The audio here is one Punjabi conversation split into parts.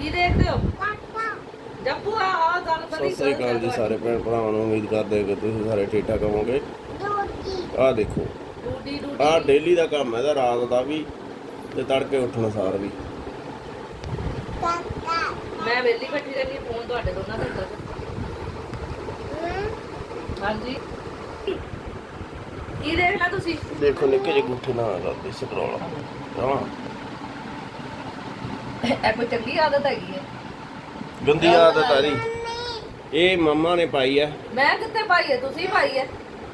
ਕੀ ਦੇਖਦੇ ਹੋ? ਜੱਪੂ ਆ ਆ ਗੱਲ ਸਤਿ ਬੜੀ ਸ੍ਰੀ ਅਕਾਲ ਜੀ ਸਾਰੇ ਭੈਣ ਭਰਾਵਾਂ ਨੂੰ ਉਮੀਦ ਕਰਦੇ ਹਾਂ ਕਿ ਤੁਸੀਂ ਸਾਰੇ ਠੀਕ ਠਾਕ ਹੋਵੋਗੇ। ਆਹ ਦੇਖੋ ਡੂਡੀ ਡੂਡੀ ਆਹ ਡੇਲੀ ਦਾ ਕੰਮ ਹੈ ਇਹਦਾ ਰਾਤ ਦਾ ਵੀ ਤੇ ਤੜਕੇ ਉੱਠਣ ਸਾਰ ਵੀ। ਮੈਂ ਵਿਹਲੀ ਬੈਠੀ ਰਹਿੰਦੀ ਹਾਂ, ਫੋਨ ਤੁਹਾਡੇ ਦੋਨਾਂ ਦੇ ਉੱਤੇ ਹਾਂਜੀ। ਕੀ ਦੇਖਣਾ ਤੁਸੀਂ? ਦੇਖੋ ਨਿੱਕੇ ਜਿਹੇ ਗੁੱਠੇ ਨਾਲ ਕਰਦੇ ਸਕਰੋਲ। ਹਾਂ ਇਹ ਕੋਈ ਚੰਗੀ ਆਦਤ ਹੈਗੀ ਹੈ? ਗੰਦੀ ਆਦਤ ਆ ਜੀ। ਇਹ ਮੰਮਾ ਨੇ ਪਾਈ ਹੈ। ਮੈਂ ਕਿੱਥੇ ਪਾਈ ਹੈ? ਤੁਸੀਂ ਪਾਈ ਹੈ?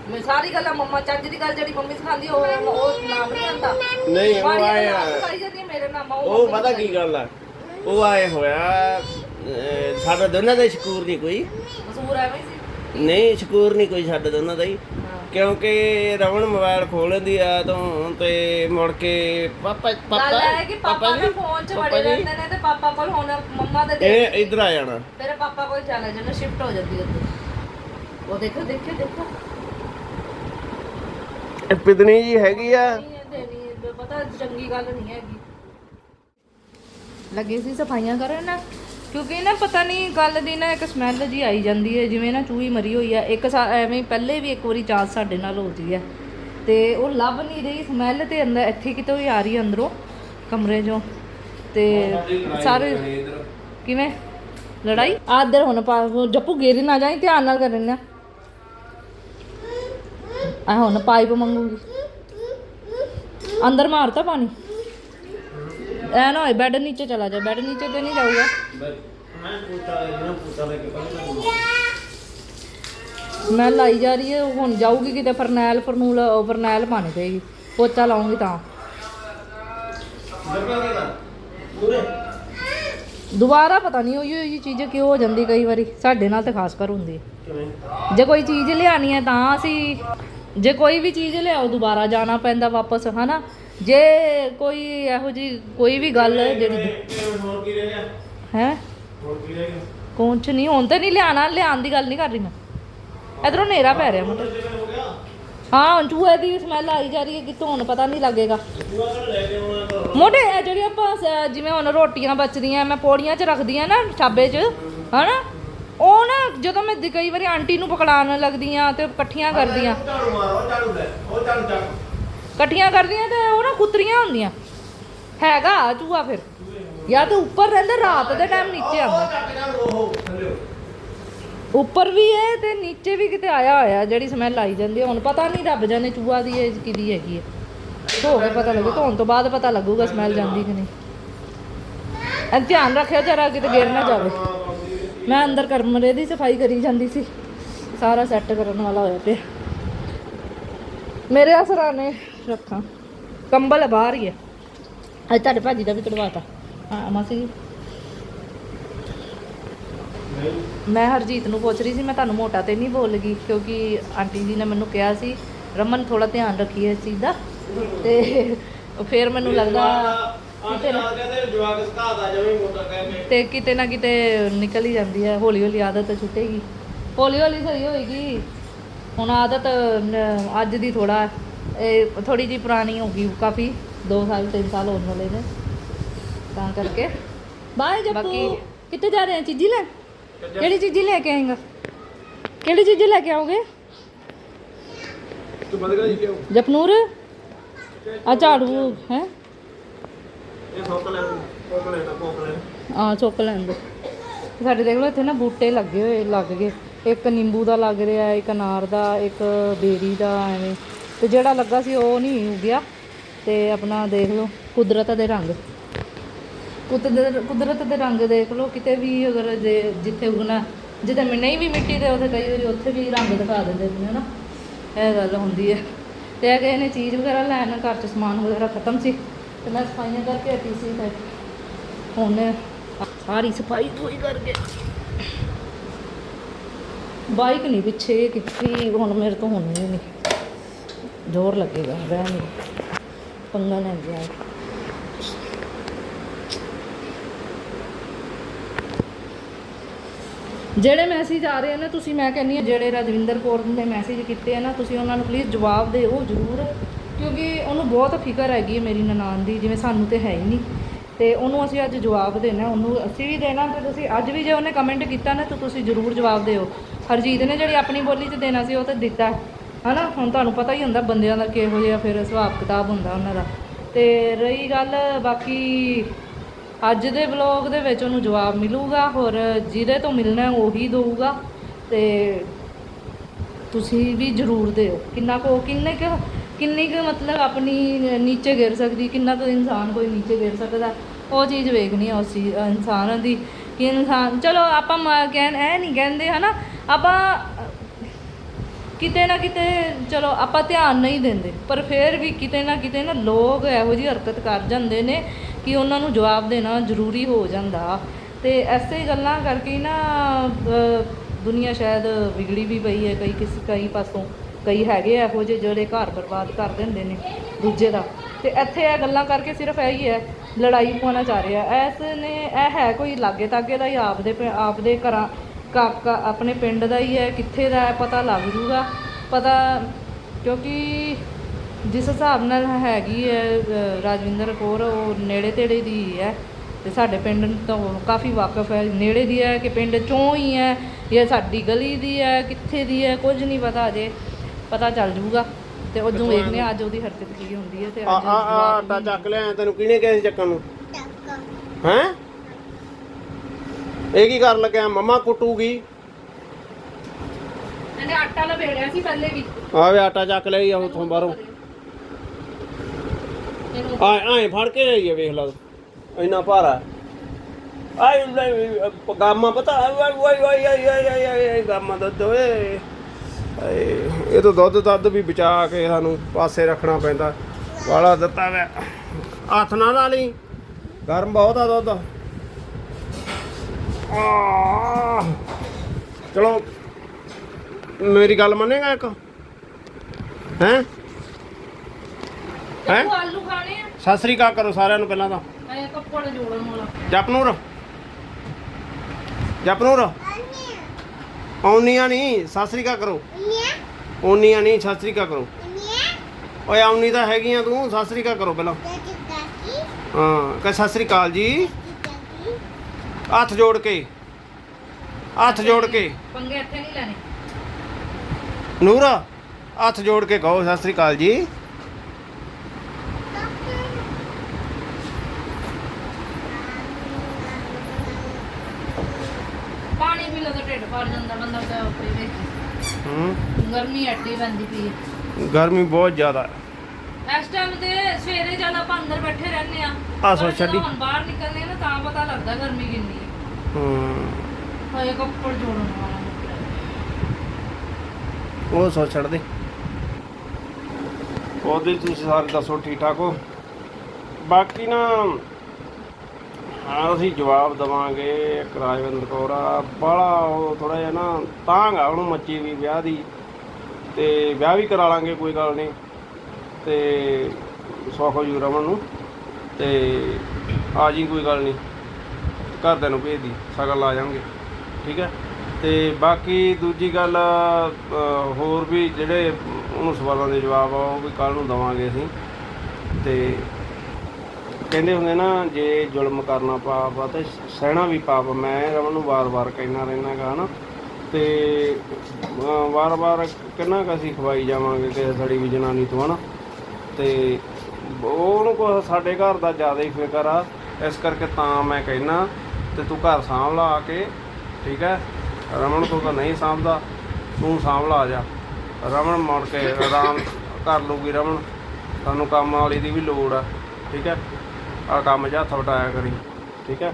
ਮੈਂ ਸਾਰੀ ਗੱਲਾਂ ਮੰਮਾ ਚੱਜ ਦੀ ਗੱਲ ਜਿਹੜੀ ਮੰਮੀ ਸਿਖਾਉਂਦੀ ਉਹ ਉਹ ਨਾਮ ਨਹੀਂ ਆਂਦਾ ਨਹੀਂ ਉਹ ਆਇਆ ਸਿਖਾਈ ਜਾਂਦੀ ਮੇਰੇ ਨਾਮ ਉਹ ਪਤਾ ਕੀ ਗੱਲ ਆ? ਉਹ ਆਏ ਹੋਇਆ ਸਾਡਾ ਦੋਨਾਂ ਦਾ ਸ਼ਕੂਰ ਨਹੀਂ ਕੋਈ। ਕਸੂਰ ਐਵੇਂ ਸੀ? ਨਹੀਂ ਸ਼ਕੂਰ ਨਹੀਂ ਕੋਈ ਸਾਡਾ ਦੋਨਾਂ ਦਾ ਹਾਂ। ਕਿਉਂਕਿ ਰਵਣ ਮੋਬਾਈਲ ਖੋਲ ਲੈਂਦੀ ਆ ਤੋਂ ਤੇ ਮੁੜ ਕੇ ਪਾਪਾ ਪਾਪਾ ਗੱਲ ਹੈ ਕਿ ਪਾਪਾ ਜੀ, ਦੇ ਫੋਨ 'ਚ ਪਾਪਾ ਵੜੇ ਜੀ, ਰਹਿੰਦੇ ਨੇ ਤੇ ਪਾਪਾ ਕੋਲ ਹੁਣ ਮੰਮਾ ਦੇ ਦੇ ਇਹ ਇੱਧਰ ਆ ਜਾਣਾ। ਤੇਰੇ ਪਾਪਾ ਕੋਲ ਚਲਾ ਜਾਣਾ ਸ਼ਿਫਟ ਹੋ ਜਾਂਦੀ ਉੱਥੇ। ਉਹ ਦੇਖੋ ਦੇਖੋ ਦੇਖੋ। ਇਹ ਪਿਦਨੀ ਜੀ ਹੈਗੀ ਆ। ਨਹੀਂ ਇਹ ਦੇਣੀ ਹੈ, ਪਤਾ ਚੰਗੀ ਗੱਲ ਨਹੀਂ ਹੈਗੀ। ਲੱਗੇ ਸੀ ਸਫਾਈਆਂ ਕਰਨ ਨਾ? ਕਿਉਂਕਿ ਨਾ ਪਤਾ ਨਹੀਂ, ਗੱਲ ਦੀ ਨਾ ਇੱਕ ਸਮੈਲ ਜੀ ਆਈ ਜਾਂਦੀ ਹੈ, ਜਿਵੇਂ ਨਾ ਚੂਹੀ ਮਰੀ ਹੋਈ ਆ ਇੱਕ ਸਾ- ਐਵੇਂ ਪਹਿਲੇ ਵੀ ਇੱਕ ਵਾਰੀ ਚਾਂਸ ਸਾਡੇ ਨਾਲ ਹੋ ਜੀ ਹੈ। ਤੇ ਉਹ ਲੱਭ ਨਹੀਂ ਰਹੀ ਸਮੈਲ ਤੇ ਅੰਦਰ, ਇੱਥੇ ਕਿਤੋਂ ਹੀ ਆ ਰਹੀ ਹੈ ਅੰਦਰੋਂ, ਕਮਰੇ 'ਚੋਂ। ਤੇ ਸਾਰੇ ਕਿਵੇਂ? ਲੜਾਈ? ਆਦਰ ਹੁਣ ਪਾ ਉਹ ਜੱਪੂ ਗੇਰੀ ਨਾ ਜਾਈ, ਧਿਆਨ ਨਾਲ ਕਰਨ ਨਾ ਆ। ਹੁਣ ਪਾਈਪ ਮੰਗੂਗੀ। ਅੰਦਰ ਮਾਰਤਾ ਪਾਣੀ। ਐ ਨਾ ਹੋਏ ਬੈੱਡ ਨੀਚੇ ਚਲਾ ਜਾ ਬੈੱਡ ਨੀਚੇ ਤੇ ਨਹੀਂ ਜਾਊਗਾ। ਸਮੈਲ ਆਈ ਜਾ ਰਹੀ ਹੈ ਹੁਣ ਜਾਊਗੀ ਕਿਤੇ, ਫਰਨੈਲ, ਫਰਨੂਲ ਫਰਨੈਲ ਪਾਣੀ ਪਏਗੀ, ਪੋਚਾ ਲਾਉਂਗੀ ਤਾਂ। ਦੁਬਾਰਾ ਪਤਾ ਨਹੀਂ, ਉਹੀ ਉਹੀ ਚੀਜ਼ ਕਿਉਂ ਹੋ ਜਾਂਦੀ ਕਈ ਵਾਰੀ, ਸਾਡੇ ਨਾਲ ਤੇ ਖਾਸ ਕਰ ਹੁੰਦੀ ਜੇ ਕੋਈ ਚੀਜ਼ ਲਿਆਣੀ ਹੈ ਤਾਂ ਅਸੀਂ, ਜੇ ਕੋਈ ਵੀ ਚੀਜ਼ ਲਿਆਓ, ਦੁਬਾਰਾ ਜਾਣਾ ਪੈਂਦਾ ਵਾਪਸ, ਹਨਾ? ਜੇ ਕੋਈ ਇਹੋ ਜੀ ਕੋਈ ਵੀ ਗੱਲ ਹੈ ਜਿਹੜੀ ਹੋਰ ਕੀ ਰਹਿ ਗਿਆ? ਹੈ? ਹੋਰ ਕੀ ਰਹਿ ਗਿਆ? ਕੁਛ ਨਹੀਂ ਹੁਣ ਤੇ ਨਹੀਂ ਲਿਆਣਾ ਲਿਆਉਣ ਦੀ ਗੱਲ ਨਹੀਂ ਕਰ ਰਹੀ ਮੈਂ। ਇਧਰੋਂ ਹਨੇਰਾ ਪੈ ਰਿਹਾ ਮੁੰਡੇ। ਹਾਂ ਹੁਣ ਚੂਹੇ ਦੀ ਸਮੈਲ ਆਈ ਜਾ ਰਹੀ ਹੈ ਕਿਤੋਂ ਹੁਣ ਪਤਾ ਨਹੀਂ ਲੱਗੇਗਾ। ਮੋਟੇ ਇਹ ਜਿਹੜੀ ਆਪਾਂ ਜਿਵੇਂ ਹੁਣ ਰੋਟੀਆਂ ਬਚਦੀਆਂ ਮੈਂ ਪੌੜੀਆਂ 'ਚ ਰੱਖਦੀਆਂ ਨਾ ਛਾਬੇ 'ਚ ਹਨਾ? ਉਹ ਨਾ ਜਦੋਂ ਮੈਂ ਕਈ ਵਾਰੀ ਆਂਟੀ ਨੂੰ ਪਕੜਾਉਣ ਲੱਗਦੀਆਂ ਤੇ ਇਕੱਠੀਆਂ ਕਰਦੀਆਂ ਝਾੜੂ ਮਾਰੋ ਝਾੜੂ ਲੈ ਉਹ ਝਾੜੂ ਚੱਕ ਇਕੱਠੀਆਂ ਕਰਦੀਆਂ ਤੇ ਉਹ ਨਾ ਕੁੱਤਰੀਆਂ ਹੁੰਦੀਆਂ। ਹੈਗਾ ਚੂਹਾ ਫਿਰ। ਜਾਂ ਤਾਂ ਉੱਪਰ ਰਹਿੰਦਾ ਰਾਤ ਦੇ ਟਾਈਮ ਨੀਚੇ ਆਉਂਦਾ। ਉੱਪਰ ਵੀ ਹੈ ਤੇ ਨੀਚੇ ਵੀ ਕਿਤੇ ਆਇਆ ਹੋਇਆ ਜਿਹੜੀ ਸਮੈਲ ਆਈ ਜਾਂਦੀ ਹੈ ਹੁਣ ਪਤਾ ਨਹੀਂ ਰੱਬ ਜਾਣੇ ਚੂਹਾ ਦੀ ਹੈ ਕਿਹਦੀ ਹੈਗੀ ਹੈ ਧੋ ਕੇ ਪਤਾ ਲੱਗੂ ਧੋਣ ਤੋਂ ਬਾਅਦ ਪਤਾ ਲੱਗੂਗਾ ਸਮੈਲ ਜਾਂਦੀ ਕਿ ਨਹੀਂ। ਐ ਧਿਆਨ ਰੱਖਿਓ ਜਰਾ ਕਿਤੇ ਗਿਰ ਨਾ ਜਾਵੇ। ਮੈਂ ਅੰਦਰ ਕਮਰੇ ਦੀ ਸਫ਼ਾਈ ਕਰੀ ਜਾਂਦੀ ਸੀ। ਸਾਰਾ ਸੈੱਟ ਕਰਨ ਵਾਲਾ ਹੋਇਆ ਪਿਆ। ਮੇਰੇ ਆਸਰਾਨੇ ਰੱਖਾਂ। ਕੰਬਲ ਬਾਹਰ ਹੀ ਹੈ ਅੱਜ ਤੁਹਾਡੇ ਭਾਜੀ ਦਾ ਵੀ ਕਢਵਾਤਾ। ਹਾਂ ਮਾਸੀ ਜੀ ਮੈਂ ਹਰਜੀਤ ਨੂੰ ਪੁੱਛ ਰਹੀ ਸੀ ਮੈਂ ਤੁਹਾਨੂੰ ਮੋਟਾ ਤੇ ਨਹੀਂ ਬੋਲ ਗਈ ਕਿਉਂਕਿ ਆਂਟੀ ਜੀ ਨੇ ਮੈਨੂੰ ਕਿਹਾ ਸੀ ਰਮਨ ਥੋੜਾ ਧਿਆਨ ਰੱਖੀਏ ਇਸ ਚੀਜ਼ ਦਾ। ਤੇ ਫਿਰ ਮੈਨੂੰ ਲੱਗਦਾ ਕਿਤੇ ਨਾ ਤੇ ਕਿਤੇ ਨਾ ਕਿਤੇ ਨਿਕਲ ਹੀ ਜਾਂਦੀ ਹੈ ਹੌਲੀ ਹੌਲੀ ਆਦਤ ਛੁੱਟੇਗੀ। ਹੌਲੀ ਹੌਲੀ ਸਹੀ ਹੋਏਗੀ। ਹੁਣ ਆਦਤ ਅੱਜ ਦੀ ਥੋੜਾ ਇਹ ਥੋੜੀ ਜੀ ਪੁਰਾਣੀ ਹੋ ਗਈ ਕਾਫੀ 2 ਸਾਲ 3 ਸਾਲ ਹੋਣ ਵਾਲੇ ਨੇ। ਤਾਂ ਕਰਕੇ। ਬਾਏ ਜੱਪੂ ਕਿੱਥੇ ਜਾ ਰਹੇ ਆ? ਚੀਜ਼ੀ ਲੈ? ਕਿਹੜੀ ਚੀਜ਼ੀ ਲੈ ਕੇ ਆਏਗਾ? ਕਿਹੜੀ ਚੀਜ਼ੀ ਲੈ ਕੇ ਆਓਗੇ? ਤੂੰ ਬੰਦ ਕਰ ਜੀ ਕਿਉਂ? ਜਪਨੂਰ? ਆ ਝਾੜੂ ਹੈ? ਇਹ ਫੋਕ ਲੈ ਫੋਕ ਲੈ ਫੋਕ ਲੈ। ਆ ਚੁੱਕ ਲੈਣ ਦੋ। ਸਾਡੇ ਦੇਖ ਲਓ ਇੱਥੇ ਨਾ ਬੂਟੇ ਲੱਗੇ ਹੋਏ ਲੱਗ ਗਏ। ਇੱਕ ਨਿੰਬੂ ਦਾ ਲੱਗ ਰਿਹਾ ਇੱਕ ਅਨਾਰ ਦਾ ਇੱਕ ਬੇਰੀ ਦਾ ਐਵੇਂ। ਤੇ ਜਿਹੜਾ ਲੱਗਾ ਸੀ ਉਹ ਨਹੀਂ ਉਗਿਆ ਤੇ ਆਪਣਾ ਦੇਖ ਲਓ, ਕੁਦਰਤ ਦੇ ਰੰਗ। ਕੁਦਰਤ ਕੁਦਰਤ ਦੇ ਰੰਗ ਦੇਖ ਲਓ, ਕਿਤੇ ਵੀ ਅਗਰ ਜੇ ਜਿੱਥੇ ਉਗਣਾ, ਜਿੱਥੇ ਨਹੀਂ ਵੀ ਮਿੱਟੀ ਤੇ ਉੱਥੇ ਕਈ ਵਾਰੀ ਉੱਥੇ ਵੀ ਰੰਗ ਦਿਖਾ ਦਿੰਦੇ ਨੇ, ਹਨਾ? ਇਹ ਗੱਲ ਹੁੰਦੀ ਹੈ। ਤੇ ਇਹ ਕਿਸੇ ਨੇ ਚੀਜ਼ ਵਗੈਰਾ ਲੈਣ, ਘਰ ਚ ਸਮਾਨ ਵਗੈਰਾ ਖਤਮ ਸੀ, ਤੇ ਮੈਂ ਸਫਾਈਆਂ ਕਰਕੇ ਹਟੀ ਸੀ ਤੇ ਹੁਣ ਸਾਰੀ ਸਫ਼ਾਈ ਧੋਈ ਕਰਕੇ ਬਾਈਕ ਨਹੀਂ ਪਿੱਛੇ, ਕਿੱਥੇ, ਹੁਣ ਮੇਰੇ ਤੋਂ ਹੋਣੀ ਹੀ ਨਹੀਂ। ਜ਼ੋਰ ਲੱਗੇਗਾ ਰਹਿ ਨਹੀਂ ਪੰਗਾ ਲੈ ਗਿਆ ਜਿਹੜੇ ਮੈਸੇਜ ਆ ਰਹੇ ਨੇ, ਤੁਸੀਂ ਮੈਂ ਕਹਿੰਨੀ ਆ ਜਿਹੜੇ ਰਜਵਿੰਦਰ ਕੌਰ ਨੇ ਮੈਸੇਜ ਕੀਤੇ ਆ ਨਾ, ਤੁਸੀਂ ਉਹਨਾਂ ਨੂੰ ਪਲੀਜ਼ ਜਵਾਬ ਦਿਓ ਜ਼ਰੂਰ। ਕਿਉਂਕਿ ਉਹਨੂੰ ਬਹੁਤ ਫਿਕਰ ਹੈਗੀ ਹੈ ਮੇਰੀ ਨਨਾਣ ਦੀ, ਜਿਵੇਂ ਸਾਨੂੰ ਤੇ ਹੈ ਹੀ ਨਹੀਂ। ਤੇ ਉਹਨੂੰ ਅਸੀਂ ਅੱਜ ਜਵਾਬ ਦੇਣਾ, ਉਹਨੂੰ ਅਸੀਂ ਵੀ ਦੇਣਾ, ਤੇ ਤੁਸੀਂ ਅੱਜ ਵੀ ਜੇ ਉਹਨੇ ਕਮੈਂਟ ਕੀਤਾ ਨਾ, ਤਾਂ ਤੁਸੀਂ ਜ਼ਰੂਰ ਜਵਾਬ ਦਿਓ। ਹਰਜੀਤ ਨੇ ਜਿਹੜੀ ਆਪਣੀ ਬੋਲੀ 'ਚ ਦੇਣਾ ਸੀ, ਉਹ ਤਾਂ ਦਿੱਤਾ। ਹਨਾ? ਹੁਣ ਤੁਹਾਨੂੰ ਪਤਾ ਹੀ ਹੁੰਦਾ ਬੰਦਿਆਂ ਦਾ ਕਿਹੋ ਜਿਹਾ ਫਿਰ ਹਿਸਾਬ ਕਿਤਾਬ ਹੁੰਦਾ ਉਹਨਾਂ ਦਾ। ਤੇ ਰਹੀ ਗੱਲ ਬਾਕੀ ਅੱਜ ਦੇ ਵਲੌਗ ਦੇ ਵਿੱਚ ਉਹਨੂੰ ਜਵਾਬ ਮਿਲੂਗਾ ਹੋਰ ਜਿਹਦੇ ਤੋਂ ਮਿਲਣਾ ਉਹੀ ਦਊਗਾ। ਤੇ ਤੁਸੀਂ ਵੀ ਜ਼ਰੂਰ ਦਿਓ। ਕਿੰਨਾ ਕੋ ਕਿੰਨੇ ਕੁ ਕਿੰਨੀ ਕੁ ਮਤਲਬ ਆਪਣੀ ਨੀਚੇ ਗਿਰ ਸਕਦੀ, ਕਿੰਨਾ ਕੁ ਇਨਸਾਨ ਕੋਈ ਨੀਚੇ ਗਿਰ ਸਕਦਾ, ਉਹ ਚੀਜ਼ ਵੇਖਣੀ ਆ ਉਸ ਚੀਜ਼, ਇਨਸਾਨ ਦੀ, ਕਿ ਇਨਸਾਨ ਚਲੋ ਆਪਾਂ ਮ- ਕਹਿਣ ਇਹ ਨਹੀਂ ਕਹਿੰਦੇ ਹਨਾ, ਆਪਾਂ ਕਿਤੇ ਨਾ ਕਿਤੇ, ਚਲੋ ਆਪਾਂ ਧਿਆਨ ਨਹੀਂ ਦਿੰਦੇ, ਪਰ ਫਿਰ ਵੀ ਕਿਤੇ ਨਾ ਕਿਤੇ ਨਾ ਲੋਕ ਇਹੋ ਜਿਹੀ ਹਰਕਤ ਕਰ ਜਾਂਦੇ ਨੇ ਕਿ ਉਹਨਾਂ ਨੂੰ ਜਵਾਬ ਦੇਣਾ ਜ਼ਰੂਰੀ ਹੋ ਜਾਂਦਾ। ਤੇ ਐਸੇ ਗੱਲਾਂ ਕਰਕੇ ਹੀ ਨਾ ਦੁਨੀਆ ਸ਼ਾਇਦ ਵਿਗੜੀ ਵੀ ਪਈ ਹੈ, ਕਈ ਕਿਸ, ਕਈ ਪਾਸੋਂ ਕਈ ਹੈਗੇ ਇਹੋ ਜਿਹੇ ਜਿਹੜੇ ਘਰ ਬਰਬਾਦ ਕਰ ਦਿੰਦੇ ਨੇ ਦੂਜੇ ਦਾ। ਤੇ ਇੱਥੇ ਇਹ ਗੱਲਾਂ ਕਰਕੇ ਸਿਰਫ ਇਹ ਹੀ ਹੈ ਲੜਾਈ ਪਾਉਣਾ ਚਾਹ ਰਿਹਾ। ਐਸ ਨੇ, ਇਹ ਹੈ ਕੋਈ ਲਾਗੇ ਤਾਗੇ ਦਾ ਹੀ ਆਪਦੇ ਪਿੰ- ਆਪਦੇ ਘਰਾਂ ਕਾਕਾ ਆਪਣੇ ਪਿੰਡ ਦਾ ਹੀ ਹੈ ਕਿੱਥੇ ਦਾ ਹੈ ਪਤਾ ਲੱਗ ਜੂਗਾ। ਪਤਾ ਕਿਉਂਕਿ ਜਿਸ ਹਿਸਾਬ ਨਾਲ ਹੈਗੀ ਹੈ ਰਾਜਵਿੰਦਰ ਕੌਰ ਉਹ ਨੇੜੇ ਤੇੜੇ ਦੀ ਹੀ ਹੈ। ਤੇ ਸਾਡੇ ਪਿੰਡ ਤੋਂ ਕਾਫੀ ਵਾਕਿਫ ਹੈ। ਨੇੜੇ ਦੀ ਹੈ ਕਿ ਪਿੰਡ ਚੋਂ ਹੀ ਹੈ ਜਾਂ ਸਾਡੀ ਗਲੀ ਦੀ ਹੈ ਕਿੱਥੇ ਦੀ ਹੈ ਕੁਝ ਨਹੀਂ ਪਤਾ ਅਜੇ। ਪਤਾ ਚੱਲ ਜੂਗਾ। ਤੇ ਉਦੋਂ ਵੇਖਦੇ ਹਾਂ ਅੱਜ ਉਹਦੀ ਹਰਕਤ ਕੀ ਹੁੰਦੀ ਹੈ ਤੇ ਅੱਜ ਆ ਆ ਆਟਾ ਚੱਕ ਲਿਆ ਤੈਨੂੰ ਕਿਹਨੇ ਕਿਹਾ ਸੀ ਚੱਕਣ ਨੂੰ? ਹੈ? ਇਹ ਕੀ ਕਰਨ ਲੱਗਿਆ ਮੰਮਾ ਕੁੱਟੂਗੀ ਇਹਨੇ ਆਟਾ ਲਵੇੜਿਆ ਸੀ ਪਹਿਲੇ ਵੀ ਆਵੇ ਆਟਾ ਚੱਕ ਲਿਆ ਆ ਉਥੋਂ ਬਾਹਰੋਂ ਆ ਐ ਫੜ ਕੇ ਆਈਏ ਵੇਖ ਲਾ ਇੰਨਾ ਭਾਰਾ ਆਈ ਗਾਮਾ ਪਤਾ ਆਈ ਆਈ ਆਈ ਆਈ ਆਈ ਗਾਮਾ ਦੁੱਧ ਓਏ ਇਹ ਤਾਂ ਦੁੱਧ ਦੱਧ ਵੀ ਬਚਾ ਕੇ ਸਾਨੂੰ ਪਾਸੇ ਰੱਖਣਾ ਪੈਂਦਾ ਵਾਲਾ ਦਿੱਤਾ ਵੇ ਹੱਥ ਨਾ ਲਾ ਲਈ ਗਰਮ ਬਹੁਤ ਆ ਦੁੱਧ ਚਲੋ ਮੇਰੀ ਗੱਲ ਮੰਨੇਗਾ ਇੱਕ? ਹੈ? ਹੈ? ਤੂੰ ਆਲੂ ਖਾਣੇ ਆ? ਸਤਿ ਸ੍ਰੀ ਅਕਾਲ ਕਰੋ ਸਾਰਿਆਂ ਨੂੰ ਪਹਿਲਾਂ ਤਾਂ। ਐ ਕੱਪੜ ਜੋੜਨ ਵਾਲਾ ਜਪਨੂਰ। ਜਪਨੂਰ। ਆਉਣੀਆਂ ਨਹੀਂ ਸਤਿ ਸ੍ਰੀ ਅਕਾਲ ਕਰੋ। ਆਉਣੀਆਂ? ਨਹੀਂ ਸਤਿ ਸ੍ਰੀ ਅਕਾਲ ਕਰੋ। ਓਏ ਆਉਣੀ ਤਾਂ ਹੈਗੀਆਂ ਤੂੰ ਸਤਿ ਸ੍ਰੀ ਅਕਾਲ ਕਰੋ ਪਹਿਲਾਂ। ਹਾਂ ਕਹ ਸਤਿ ਸ੍ਰੀ ਅਕਾਲ ਜੀ। ਹੱਥ ਜੋੜ ਕੇ। ਹੱਥ ਜੋੜ ਕੇ। ਪੰਗੇ ਇੱਥੇ ਨਹੀਂ ਲੈਣੇ। ਨੂਰ ਹੱਥ ਜੋੜ ਕੇ ਕਹੋ ਸਤਿ ਸ੍ਰੀ ਅਕਾਲ ਜੀ। ਪਾਣੀ ਲਓ ਤਾਂ ਢਿੱਡ ਭਰ ਜਾਂਦਾ ਬੰਦਾ ਤਾਂ ਉੱਪਰ ਹੀ ਵੇਖੀ। ਹੂੰ। ਗਰਮੀ ਐਡੀ ਪੈਂਦੀ ਪਈ ਹੈ। ਗਰਮੀ ਬਹੁਤ ਜ਼ਿਆਦਾ ਹੈ। ਇਸ ਟਾਈਮ ਤੇ ਸਵੇਰੇ ਜਦ ਆਪਾਂ ਅੰਦਰ ਬੈਠੇ ਰਹਿੰਦੇ ਆ ਆਹ ਸੋ ਪਰ ਜਦੋਂ ਛੱਡੀ। ਹੁਣ ਬਾਹਰ ਨਿਕਲਦੇ ਆ ਨਾ ਤਾਂ ਪਤਾ ਲੱਗਦਾ ਗਰਮੀ ਕਿੰਨੀ ਹੈ। ਹੂੰ। ਹੋਏ ਕੱਪੜ ਜੋੜਨ ਵਾਲਾ ਉਹ ਸੋਚ ਛੱਡ ਦੇ। ਉਹਦੇ ਤੁਸੀਂ ਸਾਰੇ ਦੱਸੋ ਠੀਕ ਠਾਕ ਹੋ? ਬਾਕੀ ਨਾ ਹਾਂ ਅਸੀਂ ਜਵਾਬ ਦਵਾਂਗੇ ਇੱਕ ਰਾਜਵਿੰਦਰ ਕੌਰ ਆ। ਬਾਹਲਾ ਉਹ ਥੋੜਾ ਜਿਹਾ ਨਾ ਤਾਂਗ ਆ ਉਹਨੂੰ ਮੱਚੀ ਵੀ ਵਿਆਹ ਦੀ। ਤੇ ਵਿਆਹ ਵੀ ਕਰਾ ਲਾਂਗੇ ਕੋਈ ਗੱਲ ਨਹੀਂ। ਤੇ ਸੌਖੋ ਜੂ ਰਮਨ ਨੂੰ ਤੇ ਆ ਜੀ ਕੋਈ ਗੱਲ ਨਹੀਂ। ਘਰਦਿਆਂ ਨੂੰ ਭੇਜ ਦੀ ਸਗਲ ਆ ਜਾਵਾਂਗੇ ਠੀਕ ਹੈ? ਤੇ ਬਾਕੀ ਦੂਜੀ ਗੱਲ ਹੋਰ ਵੀ ਜਿਹੜੇ ਉਹਨੂੰ ਸਵਾਲਾਂ ਦੇ ਜਵਾਬ ਆ ਉਹ ਵੀ ਕੱਲ ਨੂੰ ਦਵਾਂਗੇ ਅਸੀਂ। ਤੇ ਕਹਿੰਦੇ ਹੁੰਦੇ ਨਾ ਜੇ ਜ਼ੁਲਮ ਕਰਨਾ ਪਾਪ ਆ ਤੇ ਸਹਿਣਾ ਵੀ ਪਾਪ ਮੈਂ ਰਮਨ ਨੂੰ ਵਾਰ-ਵਾਰ ਕਹਿਣਾ ਰਹਿਣਾ ਗਾ ਹਨਾ? ਤੇ ਅ, ਵਾਰ-ਵਾਰ ਕਿੰਨਾ ਕੁ ਅਸੀਂ ਖਵਾਈ ਜਾਵਾਂਗੇ ਕਿ ਸੜੀ ਵੀ ਜਨਾਨੀ ਤੋਂ ਹਨਾ? ਤੇ ਉਹਨੂੰ ਕੋ ਸਾਡੇ ਘਰ ਦਾ ਜ਼ਿਆਦਾ ਹੀ ਫਿਕਰ ਆ। ਇਸ ਕਰਕੇ ਤਾਂ ਮੈਂ ਕਹਿਣਾ ਤੇ ਤੂੰ ਘਰ ਸਾਂਭ ਲਾ ਆ ਕੇ, ਠੀਕ ਹੈ? ਰਮਨ ਤੋਂ ਤਾਂ ਨਹੀਂ ਸਾਂਭਦਾ, ਤੂੰ ਸਾਂਭ ਲਾ ਆ ਜਾ। ਰਮਨ ਮੁੜ ਕੇ ਆਰਾਮ ਕਰ ਲੂਗੀ ਰਮਨ। ਸਾਨੂੰ ਕੰਮ ਵਾਲੀ ਦੀ ਵੀ ਲੋੜ ਆ, ਠੀਕ ਹੈ? ਆ ਕੰਮ 'ਚ ਹੱਥ ਵਟਾਇਆ ਕਰੀ, ਠੀਕ ਹੈ?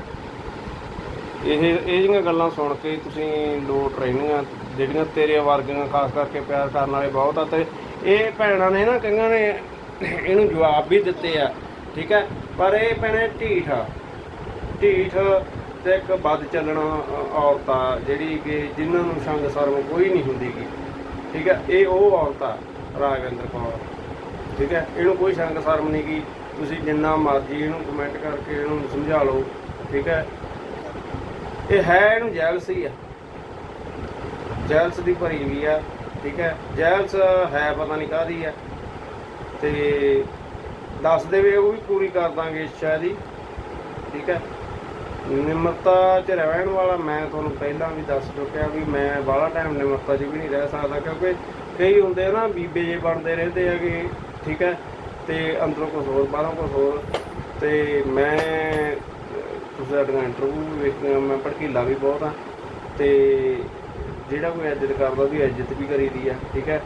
ਇਹ ਇਹ ਜਿਹੀਆਂ ਗੱਲਾਂ ਸੁਣ ਕੇ ਤੁਸੀਂ ਲੋਟ ਰਹਿਣੀਆਂ ਜਿਹੜੀਆਂ ਤੇਰੇ ਵਰਗੀਆਂ, ਖਾਸ ਕਰਕੇ ਪਿਆਰ ਕਰਨ ਵਾਲੇ ਬਹੁਤ ਆ। ਤੇ ਇਹ ਭੈਣਾਂ ਨੇ ਨਾ, ਕਈਆਂ ਨੇ ਇਹਨੂੰ ਜਵਾਬ ਵੀ ਦਿੱਤੇ ਆ ਠੀਕ ਹੈ? ਪਰ ਇਹ ਭੈਣੇ ਢੀਠ ਆ। ਢੀਠ ਤੇ ਇੱਕ ਵੱਧ ਚੱਲਣ ਅ, ਔਰਤ ਆ ਜਿਹੜੀ ਕਿ ਜਿਨ੍ਹਾਂ ਨੂੰ ਸੰਗ ਸ਼ਰਮ ਕੋਈ ਨਹੀਂ ਹੁੰਦੀਗੀ ਠੀਕ ਹੈ? ਇਹ ਉਹ ਔਰਤ ਆ ਰਾਜਵਿੰਦਰ ਕੌਰ। ਠੀਕ ਹੈ? ਇਹਨੂੰ ਕੋਈ ਸੰਗ ਸ਼ਰਮ ਨਹੀਂ ਗੀ। ਤੁਸੀਂ ਜਿੰਨਾ ਮਰਜ਼ੀ ਇਹਨੂੰ ਕਮੈਂਟ ਕਰਕੇ ਇਹਨੂੰ ਸਮਝਾ ਲਓ ਠੀਕ ਹੈ? ਇਹ ਹੈ ਇਹਨੂੰ ਜੈਲਸ ਹੀ ਆ। ਜੈਲਸ ਦੀ ਭਰੀ ਵੀ ਆ ਠੀਕ ਹੈ? ਜੈਲਸ ਹੈ ਪਤਾ ਨਹੀਂ ਕਾਹਦੀ ਆ। ਤੇ ਦੱਸ ਦੇਵੇ ਉਹ ਵੀ ਪੂਰੀ ਕਰ ਦਾਂਗੇ ਇੱਛਾ ਦੀ ਠੀਕ ਹੈ? ਨਿਮਰਤਾ ਚ ਰਹਿਣ ਵਾਲਾ ਮੈਂ ਤੁਹਾਨੂੰ ਪਹਿਲਾਂ ਵੀ ਦੱਸ ਚੁੱਕਿਆ ਵੀ ਮੈਂ ਬਾਹਲਾ ਟਾਈਮ ਨਿਮਰਤਾ ਚ ਵੀ ਨਹੀਂ ਰਹਿ ਸਕਦਾ ਕਿਉਂਕਿ ਕਈ ਹੁੰਦੇ ਆ ਨਾ ਬੀਬੇ ਜੇ ਬਣਦੇ ਰਹਿੰਦੇ ਹੈਗੇ, ਠੀਕ ਹੈ? ਤੇ ਅੰਦਰੋਂ ਕੁਝ ਹੋਰ, ਬਾਹਰੋਂ ਕੁਝ ਹੋਰ। ਤੇ ਮੈਂ, ਤੁਸੀਂ ਸਾਡੀਆਂ ਇੰਟਰਵਿਊ ਵੀ ਵੇਖੀਆਂ ਮੈਂ ਭੜਕੀਲਾ ਵੀ ਬਹੁਤ ਆ ਤੇ ਜਿਹੜਾ ਕੋਈ ਇੱਜ਼ਤ ਕਰਦਾ ਉਹਦੀ ਇੱਜ਼ਤ ਵੀ ਕਰੀਦੀ ਆ, ਠੀਕ ਹੈ?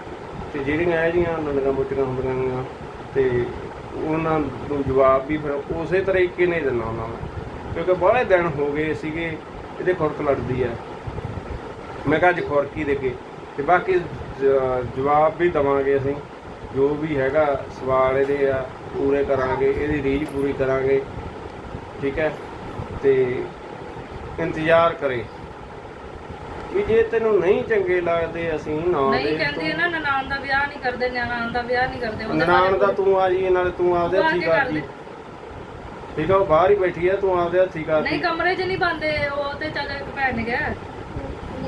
ਤੇ ਜਿਹੜੀਆਂ ਇਹ ਜੀਆਂ ਨੰਗਾ ਮੁੱਚੀਆਂ ਹੁੰਦੀਆਂ ਗੀਆਂ ਤੇ ਉਹਨਾਂ ਨੂੰ ਜਵਾਬ ਵੀ ਫਿਰ ਉਸੇ ਤਰੀਕੇ ਨਹੀਂ ਦਿੰਦਾ ਉਹਨਾਂ ਨੂੰ। ਕਿਉਂਕਿ ਬਾਹਲੇ ਦਿਨ ਹੋ ਗਏ ਸੀਗੇ, ਇਹਦੇ ਖੁਰਕ ਲੜਦੀ ਆ। ਮੈਂ ਕਿਹਾ ਅੱਜ ਖੁਰਕੀ ਦੇ ਕੇ ਤੇ ਬਾਕੀ ਜ- ਜਵਾਬ ਵੀ ਦਵਾਂਗੇ ਅਸੀਂ। ਜੋ ਵੀ ਹੈਗਾ ਸਵਾਲ ਇਹਦੇ ਆ, ਪੂਰੇ ਕਰਾਂਗੇ, ਇਹਦੀ ਰੀਝ ਪੂਰੀ ਕਰਾਂਗੇ। ਠੀਕ ਹੈ? ਤੇ ਇੰਤਜ਼ਾਰ ਕਰੇ। ਵੀ ਜੇ ਤੈਨੂੰ ਨਹੀਂ ਚੰਗੇ ਲੱਗਦੇ ਅਸੀਂ ਨਾ ਨਹੀਂ ਦੇ ਕਹਿੰਦੀ ਨਾ ਨਨਾਣ ਦਾ ਵਿਆਹ ਨਹੀਂ ਕਰਦੇ ਨਨਾਣ ਦਾ ਵਿਆਹ ਨਹੀਂ ਕਰਦੇ ਉਹਦੇ ਨਨਾਣ ਦਾ ਤੂੰ ਆ ਜੀ ਨਾਲੇ ਤੂੰ ਆਪਦੇ ਹੱਥੀ ਕਰ ਜੀ। ਠੀਕ ਆ ਉਹ ਬਾਹਰ ਹੀ ਬੈਠੀ ਆ ਤੂੰ ਆਪਦੇ ਹੱਥੀ ਕਰ ਨਹੀਂ ਕਮਰੇ 'ਚ ਨਹੀਂ ਬੰਦੇ ਉਹ ਤੇ ਚੱਲ ਇੱਕ ਭੈਣ ਗਿਆ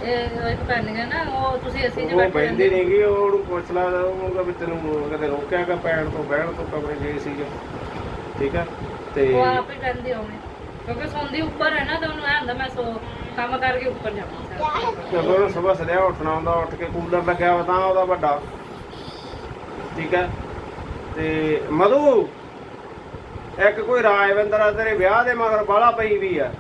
ਇਹ ਇੱਕ ਭੈਣ ਗਿਆ ਨਾ ਉਹ ਤੁਸੀਂ ਅਸੀਂ 'ਚ ਉਹ ਬੈਠੇ ਬੈਠਦੀ ਰਹਿੰਦੇ ਨਹੀਂ ਗਈ ਉਹਨੂੰ ਪੁੱਛ ਲਾ ਉਹਨੂੰ ਵੀ ਤੈਨੂੰ ਕਦੇ ਰੋਕਿਆ ਕਿ ਪੈਣ ਤੋਂ ਬਹਿਣ ਤੋਂ ਕਮਰੇ ਗਏ ਸੀ ਠੀਕ ਆ? ਤੇ ਉਹ ਆਪ ਹੀ ਕਹਿੰਦੀ ਕਿਉਂਕਿ ਸੌਂਦੀ ਉੱਪਰ ਹੈ ਨਾ ਤੇ ਉਹਨੂੰ ਐ ਹੁੰਦਾ ਮੈਂ ਸੋ ਕੰਮ ਕਰਕੇ ਉੱਪਰ ਜਾਵਾਂ। ਜਦੋਂ ਉਹਨੂੰ ਸਵੇਰ ਸਦਿਆ ਉੱਠਣਾ ਹੁੰਦਾ ਉੱਠ ਕੇ ਕੂਲਰ ਲੱਗਿਆ ਵਾ ਤਾਂ ਉਹਦਾ ਵੱਡਾ। ਠੀਕ ਹੈ ਤੇ ਮਧੂ ਇੱਕ ਕੋਈ ਰਾਜਵਿੰਦਰ ਆ ਤੇਰੇ ਵਿਆਹ ਦੇ ਮਗਰ ਬਾਲਾ ਪਈ ਵੀ ਆ।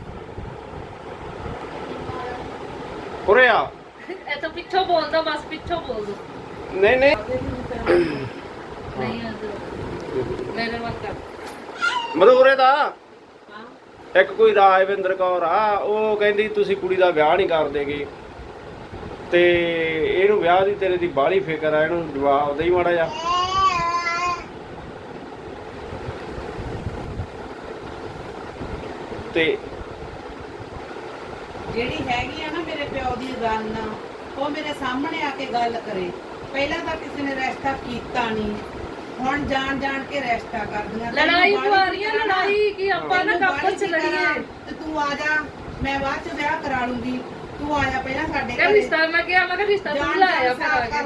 ਉਰੇ ਆ। ਇਹ ਤਾਂ ਪਿੱਛੋਂ ਬੋਲਦਾ ਬਸ ਪਿੱਛੋਂ ਬੋਲ ਦੋ ਨਹੀਂ ਨਹੀਂ। ਨਹੀਂ ਅੱਜ। ਮੇਰੇ ਵੱਲ ਕਰ। ਮਧੂ ਉਰੇ ਦਾ ਇੱਕ ਕੋਈ ਰਾਜਵਿੰਦਰ ਕੌਰ ਆ, ਉਹ ਕਹਿੰਦੀ ਤੁਸੀਂ ਕੁੜੀ ਦਾ ਵਿਆਹ ਨਹੀਂ ਕਰਦੇਗੇ ਤੇ ਇਹਨੂੰ ਵਿਆਹ ਦੀ ਤੇਰੇ ਦੀ ਬਾਹਲੀ ਫਿਕਰ ਆ, ਇਹਨੂੰ ਜਵਾਬ ਦੇਈ ਮਾੜਾ ਜਾ ਤੇ ਜਿਹੜੀ ਹੈਗੀ ਆ ਨਾ ਮੇਰੇ ਪਿਓ ਦੀ ਗੱਲ ਉਹ ਮੇਰੇ ਸਾਹਮਣੇ ਆ ਕੇ ਗੱਲ ਕਰੇ। ਪਹਿਲਾਂ ਤਾਂ ਕਿਸੇ ਨੇ ਰਿਸ਼ਤਾ ਕੀਤਾ ਨਹੀਂ। ਹੁਣ ਜਾਣ ਜਾਣ ਕੇ ਰਿਸ਼ਤਾ ਕਰਦੀਆਂ। ਲੜਾਈ ਬਾਹਲੀ ਪਵਾ ਰਹੀਆਂ ਫਿਕਰ ਆ। ਲੜਾਈ ਕੀ ਆਪਾਂ ਨਾ ਬਾਹਲੀ ਚ ਲੜੀਏ। ਤੇ ਤੂੰ ਆ ਜਾ ਮੈਂ ਬਾਅਦ ਚ ਵਿਆਹ ਕਰਾ ਲੂੰਗੀ। ਤੂੰ ਆ ਜਾ ਪਹਿਲਾਂ ਸਾਡੇ ਕਿ ਰਿਸ਼ਤਾ ਮੈਂ ਕਿਹਾ ਮੈਂ ਕਿਹਾ ਰਿਸ਼ਤਾ ਤੂੰ ਲਾਇਆ ਫਿਰ ਆ ਕੇ।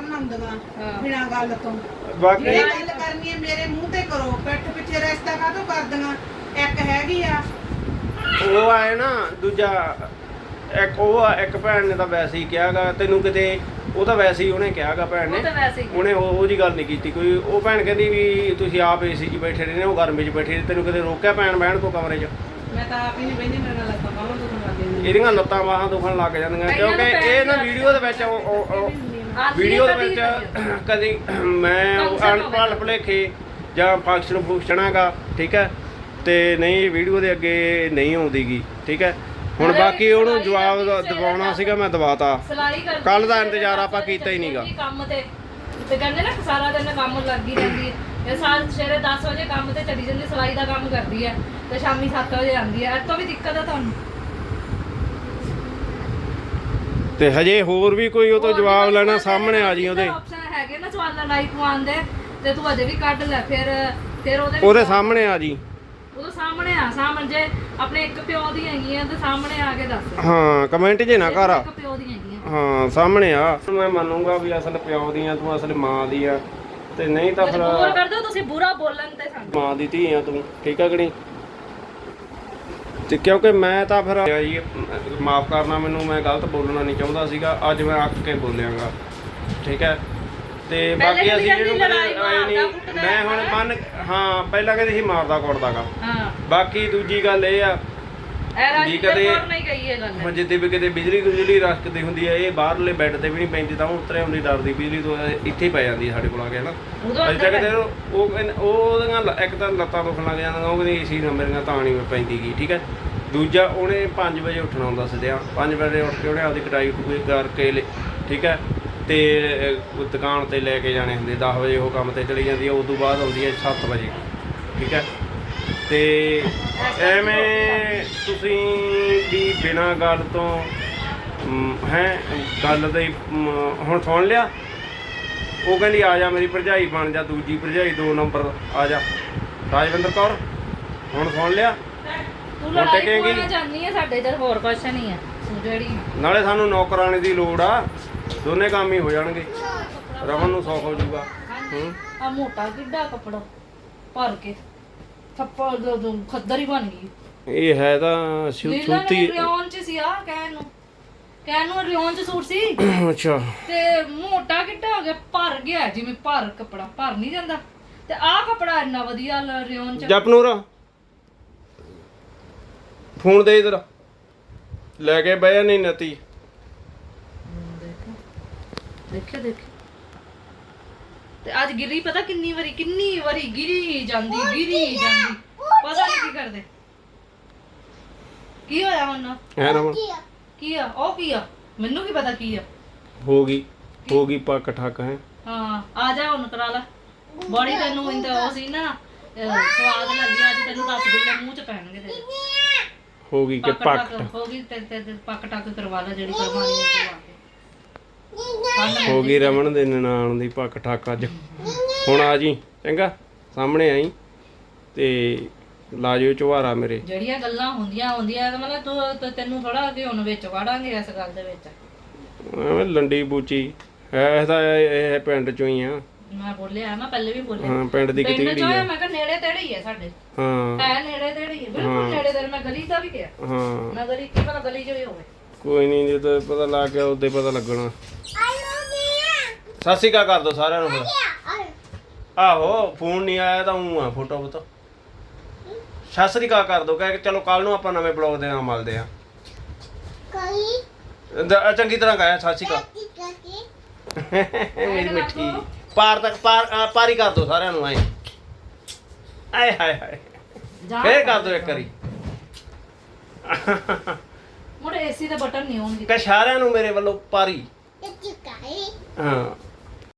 ਬਿਨਾਂ ਗੱਲ ਤੋਂ। ਬਾਕੀ ਗੱਲ ਕਰਨੀ ਹੈ ਮੇਰੇ ਮੂੰਹ ਤੇ ਕਰੋ। ਪਿੱਠ ਪਿੱਛੇ ਰਿਸ਼ਤਾ ਕਾਹਤੋਂ ਕਰਦੀਆਂ? ਇੱਕ ਹੈਗੀ ਆ। ਉਹ ਆਏ ਨਾ ਦੂਜਾ ਇੱਕ ਉਹ ਆ, ਇੱਕ ਭੈਣ ਨੇ ਤਾਂ ਵੈਸੇ ਹੀ ਕਿਹਾਗਾ ਤੈਨੂੰ ਕਿਤੇ ਉਹ ਤਾਂ ਵੈਸੇ ਹੀ ਉਹਨੇ ਕਿਹਾਗਾ ਭੈਣ ਉਹ ਨੇ ਤਾਂ ਵੈਸੇ ਹੀ ਉਹਨੇ ਉਹ ਉਹ ਜੀ ਗੱਲ ਨਹੀਂ ਕੀਤੀ। ਕੋਈ ਉਹ ਭੈਣ ਕਹਿੰਦੀ ਵੀ ਤੁਸੀਂ ਆਪ ਏਸੀ 'ਚ ਬੈਠੇ ਰਹਿੰਦੇ ਹੋ ਗਰਮੀ 'ਚ ਬੈਠੇ ਰਹਿੰਦੇ, ਤੈਨੂੰ ਕਿਤੇ ਰੋਕਿਆ ਭੈਣ ਬਹਿਣ ਤੋਂ ਕਮਰੇ 'ਚ? ਮੈਂ ਤਾਂ ਆਪ ਹੀ ਨਹੀਂ ਬੈਠੀ ਮੇਰੇ ਨਾਲ ਲੱਤਾਂ ਬਾਹਾਂ ਦੁਖਣ ਲੱਗ ਜਾਂਦੀਆਂ। ਇਹਦੀਆਂ ਲੱਤਾਂ ਬਾਹਾਂ ਦੁਖਣ ਲੱਗ ਜਾਂਦੀਆਂ ਕਿਉਂਕਿ ਇਹ ਨਾ ਵੀਡੀਓ ਦੇ ਵਿੱਚ ਉਹ- ਉਹ- ਉਹ ਅੱਜ ਵੀਡੀਓ ਦੇ ਕਦੀ ਵਿੱਚ ਕਦੀ। ਕਦੀ ਮੈਂ ਉਹ Function ਅਨਪੜ੍ਹ ਭੁਲੇਖੇ ਜਾਂ ਫੰਕਸ਼ਨ ਫੰਕਸ਼ਨਾਗਾ ਠੀਕ ਹੈ? ਤੇ ਨਹੀਂ ਵੀਡੀਓ ਦੇ ਅੱਗੇ ਨਹੀਂ ਆਉਂਦੀਗੀ ਠੀਕ ਹੈ? ਹੁਣ ਬਾਕੀ ਉਹਨੂੰ ਜਵਾਬ ਦਾ ਦਿਵਾਉਣਾ ਸੀਗਾ ਮੈਂ ਦਵਾਤਾ। ਸਲਾਈ ਕਰਦੀ ਕੱਲ੍ਹ ਦਾ ਇੰਤਜ਼ਾਰ ਆਪਾਂ ਕੀਤਾ ਹੀ ਨੀਗਾ। ਕੰਮ ਤੇ ਤੇ ਕਹਿੰਦੇ ਨਾ ਸਾਰਾ ਦਿਨ ਕੰਮ ਲੱਗੀ ਰਹਿੰਦੀ ਹੈ। ਇਹ ਸਾਲ ਸਵੇਰੇ 10 ਵਜੇ ਕੰਮ ਤੇ ਚਲੀ ਜਾਂਦੀ ਸਲਾਈ ਦਾ ਕੰਮ ਕਰਦੀ ਹੈ। ਤੇ ਸ਼ਾਮੀ 7 ਵਜੇ ਆਉਂਦੀ ਹੈ। ਇਹ ਤੋਂ ਵੀ ਦਿੱਕਤ ਹੈ ਤੁਹਾਨੂੰ? ਤੇ ਹਜੇ ਹੋਰ ਵੀ ਕੋਈ ਉਹ ਤੋਂ ਜਵਾਬ ਲੈਣਾ ਸਾਹਮਣੇ ਆ ਜੀ ਉਹਦੇ। ਆਪਸ਼ਨ ਹੈਗੇ ਨਾ ਸਵਾਲ ਲੜਾਈ ਪਵਾਉਣ ਦੇ। ਤੇ ਤੂੰ ਅਜੇ ਵੀ ਕੱਢ ਲੈ ਫਿਰ ਫਿਰ ਉਹਦੇ ਉਹਦੇ ਸਾਹਮਣੇ ਆ ਜੀ ਉਹਦੇ ਸਾਹਮਣੇ ਆ ਸਾਹਮਣੇ ਜੇ ਆਪਣੇ ਇੱਕ ਪਿਓ ਦੀ ਹੈਗੀ ਆ ਤੇ ਸਾਹਮਣੇ ਆ ਕੇ ਦੱਸ। ਹਾਂ ਕਮੈਂਟ ਜੇ ਨਾ ਕਰ। ਇੱਕ ਪਿਓ ਦੀ ਹਾਂ ਸਾਹਮਣੇ ਆ। ਮੈਂ ਮੰਨੂਗਾ ਵੀ ਅਸਲ ਪਿਓ ਦੀਆਂ ਤੂੰ ਅਸਲ ਮਾਂ ਦੀ ਆ। ਤੇ ਨਹੀਂ ਤਾਂ ਫਿਰ ਮਜਬੂਰ ਕਰ ਦੋ ਤੁਸੀਂ ਬੁਰਾ ਬੋਲਣ ਤੇ ਸਾਨੂੰ। ਮਾਂ ਦੀ ਧੀ ਆ ਤੂੰ ਠੀਕ ਆ ਕਿ ਨਹੀਂ? ਤੇ ਕਿਉਂਕਿ ਮੈਂ ਤਾਂ ਫਿਰ ਜੀ ਮਾਫ ਕਰਨਾ ਮੈਨੂੰ ਮੈਂ ਗਲਤ ਬੋਲਣਾ ਨਹੀਂ ਚਾਹੁੰਦਾ ਸੀਗਾ ਅੱਜ ਮੈਂ ਅੱਕ ਕੇ ਬੋਲਿਆਗਾ। ਠੀਕ ਹੈ? ਤੇ ਪਹਿਲੇ ਬਾਕੀ ਅਸੀਂ ਕਹਿੰਦੀ ਲੜਾਈ ਕਦੇ ਆਏ ਨਹੀਂ ਕੁੱਟਦਾ ਮੈਂ ਹੁਣ। ਮੰਨ ਹਾਂ ਪਹਿਲਾਂ ਕਹਿੰਦੇ ਸੀ ਮਾਰਦਾ ਕੁੱਟਦਾਗਾ ਹਾਂ। ਬਾਕੀ ਦੂਜੀ ਗੱਲ ਇਹ ਆ ਇਹ ਕਦੇ- ਕੌਰ ਨਹੀਂ ਗਈ ਇਹ ਗੱਲ। ਹੁਣ ਜਿੱਦੇ ਵੀ ਕਿਤੇ ਬਿਜਲੀ ਗੁਜਲੀ ਰੱਖਦੀ ਹੁੰਦੀ ਹੈ ਇਹ ਬਾਹਰਲੇ ਬੈੱਡ ਤੇ ਵੀ ਨਹੀਂ ਪੈਂਦੀ ਤਾਂ ਉਹ ਉਤਰੇ ਹੁੰਦੀ ਡਰਦੀ ਬਿਜਲੀ ਤੋਂ ਇਹ ਇੱਥੇ ਹੀ ਪੈ ਜਾਂਦੀ ਹੈ ਸਾਡੇ ਕੋਲ ਆ ਕੇ ਹਨਾ। ਉਦੋਂ ਅਜੇ ਤੱਕ ਤੇ ਉਹ ਉਹ ਕਹਿੰਦੇ- ਉਹ ਉਹਦੀਆਂ ਲ- ਇੱਕ ਤਾਂ ਲੱਤਾਂ ਦੁਖਣ ਲੱਗ ਜਾਂਦੀਆਂ ਉਹ ਕਹਿੰਦੀ ਏਸੀ ਨਾ ਮੇਰੀਆਂ ਤਾਂ ਨਹੀਂ ਪੈਂਦੀ ਗਈ ਠੀਕ ਹੈ ਦੂਜਾ ਉਹਨੇ 5 ਵਜੇ ਉੱਠਣਾ ਹੁੰਦਾ ਸਿੱਧਿਆਂ 5 ਵਜੇ ਉੱਠ ਕੇ ਉਹਨੇ ਆਪਦੀ ਕਟਾਈ ਕੁਟਾਈ ਕਰਕੇ ਲੈ- ਠੀਕ ਹੈ ਤੇ ਅਹ, ਦੁਕਾਨ ਤੇ ਲੈ ਕੇ ਜਾਣੇ ਹੁੰਦੇ 10 ਵਜੇ ਉਹ ਕੰਮ ਤੇ ਚਲੀ ਜਾਂਦੀ ਹੈ ਉਸ ਤੋਂ ਬਾਅਦ ਆਉਂਦੀ ਹੈ 7 ਵਜੇ ਠੀਕ ਹੈ ਤੇ ਐਵੇਂ ਤੁਸੀਂ ਵੀ ਬਿਨਾਂ ਗੱਲ ਤੋਂ ਹੈ ਗੱਲ ਦੇ ਹੁਣ ਸੁਣ ਲਿਆ? ਉਹ ਕਹਿੰਦੀ ਆ ਜਾ ਮੇਰੀ ਭਰਜਾਈ ਬਣ ਜਾ ਦੂਜੀ ਭਰਜਾਈ ਦੋ ਨੰਬਰ ਆ ਜਾ। ਰਾਜਵਿੰਦਰ ਕੌਰ ਹੁਣ ਸੁਣ ਲਿਆ? ਤੂੰ ਹੁਣ ਲੜਾਈ ਟਿਕੇਗੀ? ਪਵਾਉਣਾ ਸਾਡੇ ਇਧਰ ਹੋਰ ਕੁਛ ਨਹੀਂ ਤੂੰ ਜਿਹੜੀ ਨਾਲੇ ਸਾਨੂੰ ਨੌਕਰਾਣੀ ਦੀ ਲੋੜ ਆ। ਦੋਨੇ ਕੰਮ ਹੀ ਹੋ ਜਾਣਗੇ। ਰਮਨ ਨੂੰ ਸੌਖ ਹੋ ਜਾਊਗਾ। ਹੂੰ। ਆ ਮੋਟਾ ਕਿੱਡਾ ਕੱਪੜਾ ਭਰ ਕੇ ਥੱਪੜ ਦੋ ਦੋ ਖੱਦਰ ਹੀ ਬਣ ਗਈ। ਇਹ ਹੈ ਤਾਂ ਸੁ- ਲੀਲਾ ਸੂਤੀ ਰਿਓਨ ਚ ਸੀ ਆ ਕਹਿਣ ਨੂੰ। ਕਹਿਣ ਨੂੰ ਰਿਓਨ ਚ ਸੂਟ ਸੀ। ਅੱਛਾ। ਤੇ ਮੋਟਾ ਕਿੱਡਾ ਹੋ ਗਿਆ ਭਰ ਗਿਆ ਜਿਵੇਂ ਭਰ ਕਪੜਾ ਭਰ ਨਹੀਂ ਜਾਂਦਾ। ਤੇ ਆਹ ਕਪੜਾ ਇੰਨਾ ਵਧੀਆ ਲ- ਰਿਓਨ ਚ। ਜਪਨੂਰਾ ਫੋਨ ਦੇ ਇਧਰ। ਲੈ ਕੇ ਬਹਿ ਨਹੀਂ ਨਤੀ ਦੇਖਿਆ ਦੇਖਿਆ ਤੇ ਅੱਜ ਗਿਰੀ ਪਤਾ ਕਿੰਨੀ ਵਾਰੀ ਕਿੰਨੀ ਵਾਰੀ ਗਿਰੀ ਜਾਂਦੀ ਗਿਰੀ ਜਾਂਦੀ। ਪਤਾ ਨਹੀਂ ਕੀ ਕਰਦੇ। ਕੀ ਹੋਇਆ ਹੁਣ? ਹੈ ਰਮਨ। ਕੀ ਆ? ਉਹ ਕੀ ਆ? ਮੈਨੂੰ ਕੀ ਪਤਾ ਕੀ ਆ? ਹੋ ਗਈ ਹੋ ਗਈ ਪੱਕ ਠੱਕ ਹੈ। ਹਾਂ ਆ ਜਾ ਹੁਣ ਕਰਾ ਲੈ। ਬੜੀ ਤੈਨੂੰ ਇੰਦਾ ਉਹ ਸੀ ਨਾ ਅਹ, ਸਵਾਦ ਲੱਗੀ ਅੱਜ ਤੈਨੂੰ ਰਸਗੁੱਲੇ ਮੂੰਹ ਚ ਪੈਣਗੇ ਤੇਰੇ। ਹੋ ਗਈ ਕਿ ਪੱਕ ਪੱਕ ਟੱਕ ਹੋ ਗਈ ਤੇ ਤੇ ਤੇ ਪੱਕ ਟੱਕ ਕਰਵਾ ਲੈ ਜਿਹੜੀ ਕਰਵਾਣੀ ਹੈ ਕਰਵਾ ਕੇ। ਹੋ ਗਈ ਰਮਨ ਦੇ ਨਨਾਣ ਦੀ ਪੱਕ ਠੱਕ ਅੱਜ। ਹੁਣ ਆ ਜੀ ਚੰਗਾ? ਸਾਹਮਣੇ ਆਈ। ਤੇ ਲਾ ਜਿਓ ਚੁਹਾਰਾ ਮੇਰੇ। ਜਿਹੜੀਆਂ ਗੱਲਾਂ ਹੁੰਦੀਆਂ ਹੁੰਦੀਆਂ ਤਾਂ ਮਤਲਬ ਤੂੰ ਤੇ ਤੈਨੂੰ ਥੋੜਾ ਕਿ ਹੁਣ ਵਿੱਚ ਵੜਾਂਗੇ ਇਸ ਗੱਲ ਦੇ ਵਿੱਚ। ਐਵੇਂ ਲੰਡੀ ਬੂਚੀ। ਹੈ ਤਾਂ ਇਹ ਪਿੰਡ ਚੋਂ ਹੀ ਆ। ਮੈਂ ਬੋਲਿਆ ਮੈਂ ਪਹਿਲੇ ਵੀ ਬੋਲਿਆ। ਹਾਂ ਪਿੰਡ ਦੀ ਕਿਤੇ ਚ ਹੋਇਆ ਮੈਂ ਕਿਹਾ ਨੇੜੇ ਤੇੜੇ ਹੀ ਹੈ ਸਾਡੇ। ਹਾਂ। ਹੈ ਨੇੜੇ ਤੇੜੇ ਹੀ ਹੈ ਬਿਲਕੁਲ ਨੇੜੇ ਤੇੜੇ ਮੈਂ ਗਲੀ ਦਾ ਵੀ ਗਿਆ। ਹਾਂ। ਮੈਂ ਗਲੀ ਕੀ ਪਤਾ ਗਲੀ ਚ ਵੀ ਹੋਵੇ। ਕੋਈ ਨਹੀਂ ਜਦੋਂ ਪਤਾ ਲੱਗ ਗਿਆ ਉਦੋਂ ਪਤਾ ਲੱਗਣਾ। ਸਤਿ ਸ਼੍ਰੀ ਅਕਾਲ ਕਰ ਦੋ ਸਾਰਿਆਂ ਨੂੰ ਫਿਰ। ਆਹੋ ਫੋਨ ਨਹੀਂ ਆਇਆ ਤਾਂ ਉਹ ਆ ਫੋਟੋ ਫੋਟੋ। ਸਤਿ ਸ਼੍ਰੀ ਅਕਾਲ ਕਰ ਦੋ ਕਹਿ ਕੇ ਚਲੋ ਕੱਲ ਨੂੰ ਆਪਾਂ ਨਵੇਂ ਬਲੌਗ ਦੇ ਨਾਲ ਮਿਲਦੇ ਆ ਦ- ਚੰਗੀ ਤਰ੍ਹਾਂ ਗਾਇਆ ਸਤਿ ਸ਼੍ਰੀ ਅਕਾਲ। ਮੇਰੀ ਮਿੱਠੀ। ਪਾਰ ਤੱਕ ਪਾਰ ਪਾਰੀ ਕਰ ਦੋ ਸਾਰਿਆਂ ਨੂੰ ਆਏ। ਆਏ ਹਾਏ ਹਾਏ। ਜਾ। ਫੇਰ ਕਰ ਦੋ ਇੱਕ ਵਾਰੀ। ਮੁੜ ਏਸੀ ਦਾ ਬਟਨ ਨਹੀਂ ਆਉਣਗੇ। ਕਿ ਸਾਰਿਆਂ ਨੂੰ ਮੇਰੇ ਵੱਲੋਂ ਪਾਰੀ। ਹਾਂ।